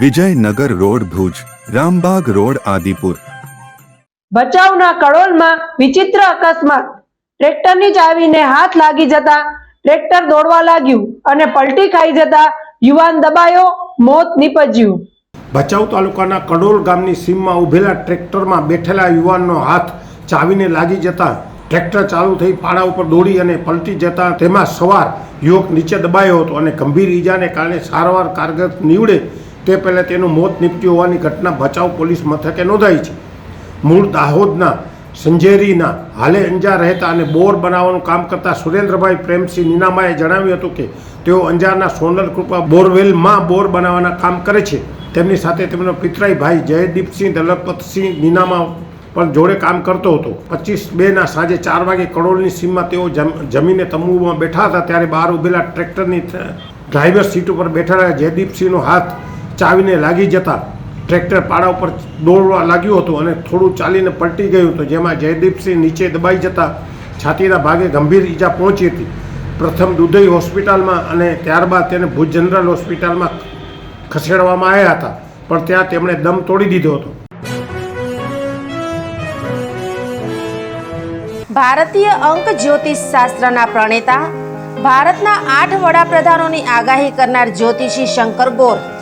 Vijaynagar road Bhuj Rambag road Adipur. ભચાઉના કડોલમાં વિચિત્ર અકસ્માત. ટ્રેક્ટરની ચાવીને હાથ લાગી જતા ટ્રેક્ટર દોડવા લાગ્યું અને પલટી ખાઈ જતા યુવાન દબાયો મોત નીપજ્યું. ભચાઉ તાલુકાના કડોલ ગામની સીમમાં ઉભેલા ટ્રેક્ટરમાં બેઠેલા યુવાનનો હાથ ચાવીને લાગી જતા ટ્રેક્ટર ચાલુ થઈ પાડા ઉપર દોડી અને પલટી જતા તેમાં સવાર યુવક નીચે દબાયો હતો અને ગંભીર ઈજાને કારણે સારવાર કારગર નીવડે તે પહેલાં તેનું મોત નીપજ્યું હોવાની ઘટના ભચાઉ પોલીસ મથકે નોંધાઈ છે. મૂળ દાહોદના, સંજેરીના હાલે અંજાર રહેતા અને બોર બનાવવાનું કામ કરતા સુરેન્દ્રભાઈ પ્રેમસિંહ નીનામાએ જણાવ્યું હતું કે તેઓ અંજારના સોનલ કૃપા બોરવેલમાં બોર બનાવવાના કામ કરે છે. તેમની સાથે તેમનો પિતરાઈ ભાઈ જયદીપસિંહ, દલપતસિંહ નીનામા પણ જોડે કામ કરતો હતો. પચીસ બેના સાંજે ચાર વાગે કરોડની સીમમાં તેઓ જમ- જમીને તંબુમાં બેઠા હતા, ત્યારે બહાર ઊભેલા ટ્રેક્ટરની ડ્રાઈવર સીટ ઉપર બેઠેલા જયદીપસિંહનો હાથ ચાવીને લાગી જતા ટ્રેક્ટર પાડા ઉપર દોડવા લાગ્યું હતું અને થોડું ચાલીને પલટી ગયું હતું જેમાં જયદીપસિંહ નીચે દબાઈ જતા છાતીના ભાગે ગંભીર ઈજા પહોંચી હતી. પ્રથમ દુધઈ હોસ્પિટલમાં અને ત્યારબાદ તેને ભુજ જનરલ હોસ્પિટલમાં ખસેડવામાં આવ્યા હતા, પણ ત્યાં તેમણે દમ તોડી દીધો હતો. ભારતીય અંક જ્યોતિષ શાસ્ત્રના પ્રણેતા, ભારતના આઠ વડાપ્રધાનોની આગાહી કરનાર જ્યોતિષી શંકર ગોર